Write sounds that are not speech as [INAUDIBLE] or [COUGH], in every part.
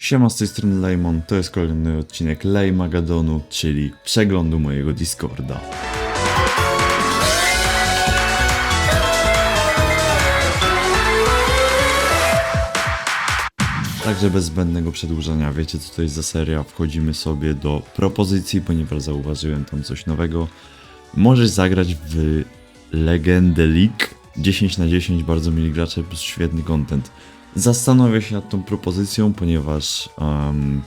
Siema z tej strony Lejmon, to jest kolejny odcinek Lej Magadonu, czyli przeglądu mojego Discorda. Także bez zbędnego przedłużania, wiecie co to jest za seria, wchodzimy sobie do propozycji, ponieważ zauważyłem tam coś nowego. Możesz zagrać w Legendę League 10 na 10 bardzo mili gracze plus świetny content. Zastanowię się nad tą propozycją, ponieważ em,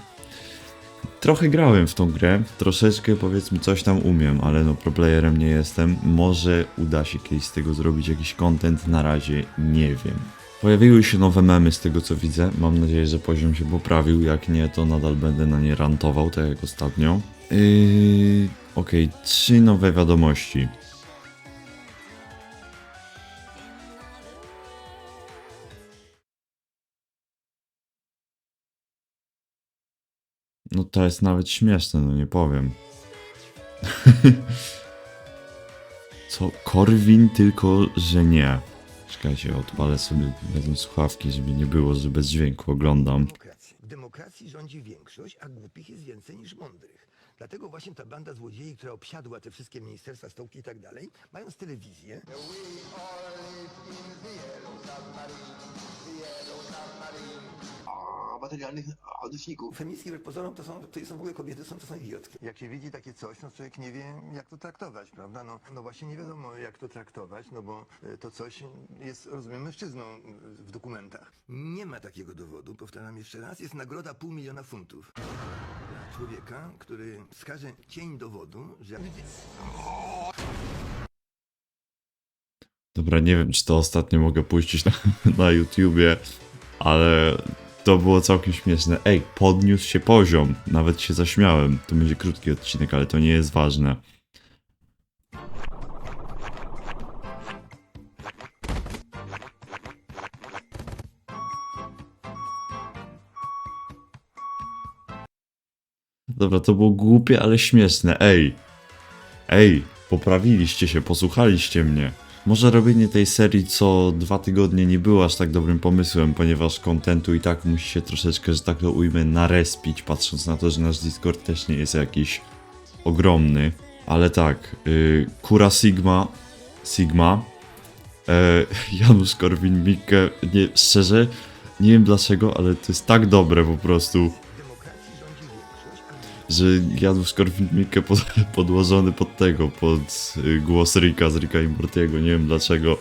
trochę grałem w tą grę, troszeczkę powiedzmy coś tam umiem, ale no proplayerem nie jestem. Może uda się kiedyś z tego zrobić jakiś content, na razie nie wiem. Pojawiły się nowe memy z tego co widzę, mam nadzieję, że poziom się poprawił, jak nie to nadal będę na nie rantował, tak jak ostatnio. Yy, Okej, trzy nowe wiadomości. No to jest nawet śmieszne, no nie powiem. [LAUGHS] Co? Korwin, tylko że nie. Czekajcie, odpalę sobie wezmę słuchawki, żeby nie było, że bez dźwięku oglądam. demokracji. W demokracji rządzi większość, a głupich jest więcej niż mądrych. Dlatego właśnie ta banda złodziei, która obsiadła te wszystkie ministerstwa, stołki i tak dalej, mając telewizję, A, materialnych odnośników. feministki wbrew pozorom to są, to są w ogóle kobiety, są to są idiotki. Jak się widzi takie coś, no człowiek nie wie, jak to traktować, prawda? No, no właśnie nie wiadomo, jak to traktować, no bo e, to coś jest, rozumiem, mężczyzną w dokumentach. Nie ma takiego dowodu, powtarzam jeszcze raz, jest nagroda pół miliona funtów. Dla człowieka, który wskaże cień dowodu, że... Dobra, nie wiem, czy to ostatnio mogę puścić na, na YouTubie, ale to było całkiem śmieszne. Ej, podniósł się poziom, nawet się zaśmiałem. To będzie krótki odcinek, ale to nie jest ważne. Dobra, to było głupie, ale śmieszne. Ej, ej, poprawiliście się, posłuchaliście mnie. Może robienie tej serii co dwa tygodnie nie było aż tak dobrym pomysłem, ponieważ kontentu i tak musi się troszeczkę, że tak to ujmę, narespić, patrząc na to, że nasz Discord też nie jest jakiś ogromny. Ale tak, yy, Kura Sigma, Sigma, e, [LAUGHS] Janusz Korwin-Mikke, nie, szczerze, nie wiem dlaczego, ale to jest tak dobre po prostu że Janusz Korwin-Mikke pod, [LAUGHS] podłożony pod tego, pod y, głos Rika z Rika i Mortiego. Nie wiem dlaczego,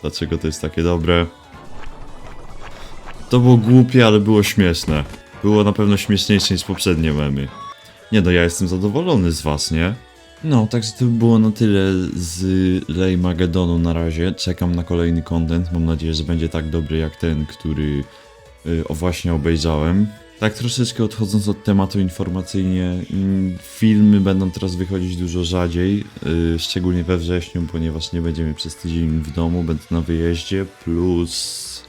dlaczego to jest takie dobre. To było głupie, ale było śmieszne. Było na pewno śmieszniejsze niż poprzednie memy. Nie no, ja jestem zadowolony z was, nie? No, także to by było na tyle z Lej Magedonu na razie. Czekam na kolejny content. Mam nadzieję, że będzie tak dobry jak ten, który y, o właśnie obejrzałem. Tak troszeczkę odchodząc od tematu informacyjnie, mm, filmy będą teraz wychodzić dużo rzadziej, y, szczególnie we wrześniu, ponieważ nie będziemy przez tydzień w domu, będę na wyjeździe, plus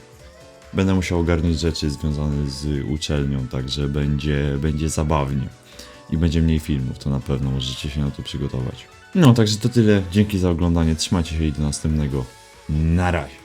będę musiał ogarnąć rzeczy związane z uczelnią, także będzie, będzie zabawnie i będzie mniej filmów, to na pewno możecie się na to przygotować. No, także to tyle, dzięki za oglądanie, trzymajcie się i do następnego, na razie.